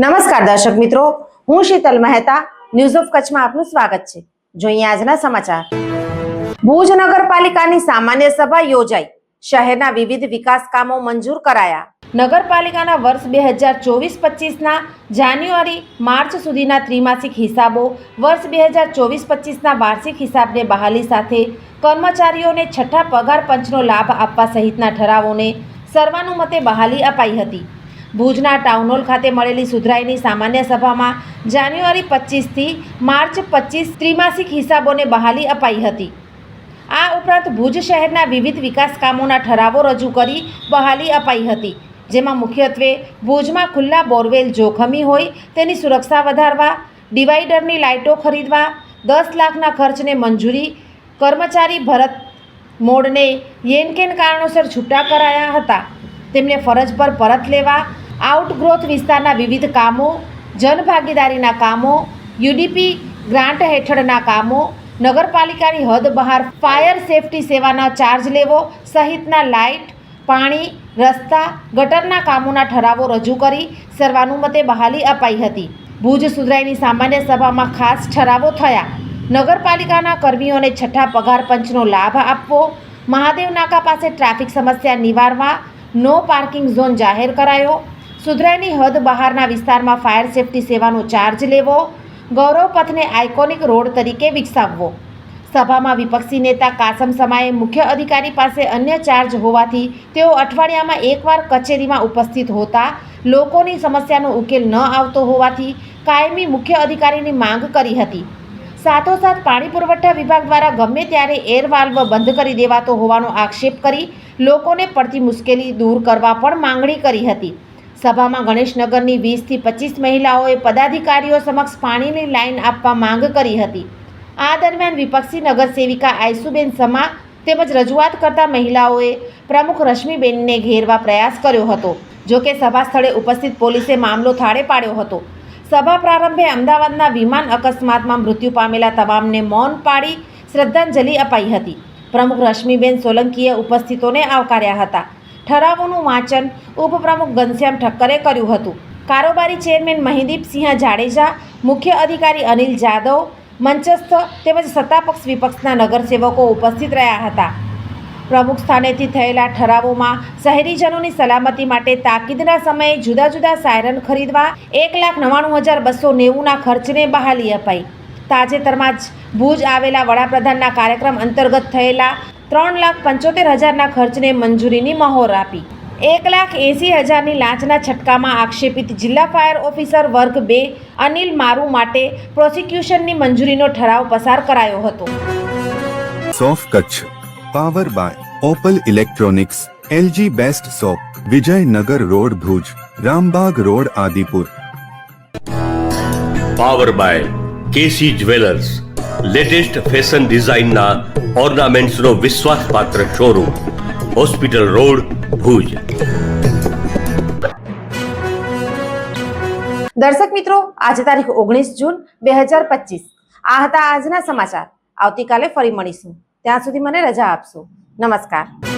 નમસ્કાર દર્શક મિત્રો, હું શીતલ મહેતા ન્યૂઝ ઓફ કચ્છમાં આપનું સ્વાગત છે. જોઈએ આજના સમાચાર. ભુજ નગરપાલિકાની સામાન્ય સભા યોજાઈ. શહેરના વિવિધ વિકાસ કામો મંજૂર કરાયા. નગરપાલિકાના વર્ષ બે હજાર ચોવીસ પચીસના જાન્યુઆરી, માર્ચ સુધીના ત્રિમાસિક હિસાબો, વર્ષ બે હજાર ચોવીસ પચીસના વાર્ષિક હિસાબને બહાલી સાથે કર્મચારીઓને છઠ્ઠા પગાર પંચનો લાભ આપવા સહિતના ઠરાવોને સર્વાનુમતે બહાલી અપાઈ હતી. ભુજના ટાઉન હોલ ખાતે મળેલી સુધરાઈની સામાન્ય સભામાં જાન્યુઆરી પચીસથી માર્ચ પચીસ ત્રિમાસિક હિસાબોને બહાલી અપાઈ હતી. આ ઉપરાંત ભુજ શહેરના વિવિધ વિકાસ કામોના ઠરાવો રજૂ કરી બહાલી અપાઈ હતી. જેમાં મુખ્યત્વે ભુજમાં ખુલ્લા બોરવેલ જોખમી હોય તેની સુરક્ષા વધારવા, ડિવાઈડરની લાઇટો ખરીદવા, દસ લાખના ખર્ચને મંજૂરી, કર્મચારી ભરત મોડને યેનકેન કારણોસર છૂટા કરાયા હતા. તેમને ફરજ પર પરત લેવા આઉટગ્રોથ વિસ્તારના વિવિધ કામો, જનભાગીદારીના કામો, યુડીપી ગ્રાન્ટ હેઠળના કામો, નગરપાલિકાની હદ બહાર ફાયર સેફટી સેવાના ચાર્જ લેવો, સહિતના લાઇટ, પાણી, રસ્તા, ગટરના કામોના ઠરાવો રજૂ કરી સર્વાનુમતે બહાલી અપાઈ હતી. ભુજ સુધરાઈની સામાન્ય સભામાં ખાસ ઠરાવો થયા. નગરપાલિકાના કર્મીઓને છઠ્ઠા પગાર પંચનો લાભ આપવો, મહાદેવ નાકા પાસે ટ્રાફિક સમસ્યા નિવારવા, નો પાર્કિંગ ઝોન જાહેર કરાયો સુધરાઈની હદ બહારના વિસ્તારમાં ફાયર સેફટી સેવાનો ચાર્જ લેવો, ગૌરવ પથને આઇકોનિક રોડ તરીકે વિકસાવવો. સભામાં વિપક્ષી નેતા કાસમ સમાએ મુખ્ય અધિકારી પાસે અન્ય ચાર્જ હોવાથી તેઓ અઠવાડિયામાં એકવાર કચેરીમાં ઉપસ્થિત હોતા લોકોની સમસ્યાનો ઉકેલ ન આવતો હોવાથી કાયમી મુખ્ય અધિકારીની માંગ કરી હતી. સાથોસાથ પાણી પુરવઠા વિભાગ દ્વારા ગમે ત્યારે એર વાલ્વ બંધ કરી દેવાતો હોવાનો આક્ષેપ કરી લોકોને પડતી મુશ્કેલી દૂર કરવા પણ માંગણી કરી હતી. સભામાં ગણેશનગરની વીસથી પચીસ મહિલાઓએ પદાધિકારીઓ સમક્ષ પાણીની લાઇન આપવા માંગ કરી હતી. આ દરમિયાન વિપક્ષી નગરસેવિકા આયસુબેન સમા તેમજ રજૂઆત કરતા મહિલાઓએ પ્રમુખ રશ્મિબેનને ઘેરવા પ્રયાસ કર્યો હતો, જો કે સભા સ્થળે ઉપસ્થિત પોલીસે મામલો થાળે પાડ્યો હતો. સભા પ્રારંભે અમદાવાદના વિમાન અકસ્માતમાં મૃત્યુ પામેલા તમામને મૌન પાડી શ્રદ્ધાંજલિ અપાઈ હતી. પ્રમુખ રશ્મિબેન સોલંકીએ ઉપસ્થિતોને આવકાર્યા હતા. ઠરાવોનું વાંચન ઉપપ્રમુખ ઘનશ્યામ ઠક્કરે કર્યું હતું. કારોબારી ચેરમેન મહિદીપસિંહ જાડેજા, મુખ્ય અધિકારી અનિલ જાદવ, મંચસ્થ તેમજ સત્તાપક્ષ વિપક્ષના નગરસેવકો ઉપસ્થિત રહ્યા હતા. પ્રમુખ સ્થાનેથી થયેલા ઠરાવોમાં શહેરીજનોની સલામતી માટે તાકીદના સમયે જુદા જુદા સાયરન ખરીદવા, એક લાખ નવ્વાણું હજાર બસો નેવુંના ખર્ચને બહાલી અપાઈ. તાજેતરમાં જ ભુજ આવેલા વડાપ્રધાનના કાર્યક્રમ અંતર્ગત થયેલા ત્રણ લાખ પંચોતેર હજારના ખર્ચને મંજૂરીની મહોર આપી. એક લાખ એંસી હજારની લાંચના છટકામાં આક્ષેપિત જિલ્લા ફાયર ઓફિસર વર્ગ બે અનિલ મારુ માટે પ્રોસિક્યુશનની મંજૂરીનો ઠરાવ પસાર કરાયો હતો. સોફ Kutch. Power by Opal electronics LG best shop Vijaynagar road Bhuj Rambagh road Adipur. Power by KC jewellers. Latest fashion ડિઝાઇનના ઓર્નામેન્ટ્સનો વિશ્વાસપાત્ર શોરૂમ, હોસ્પિટલ રોડ, ભુજ. દર્શક મિત્રો, આજે તારીખ ઓગણીસ જૂન, બે હજાર પચીસ. આ હતા આજના સમાચાર. આવતીકાલે ફરી મળીશું. ત્યાં સુધી મને રજા આપશો. નમસ્કાર.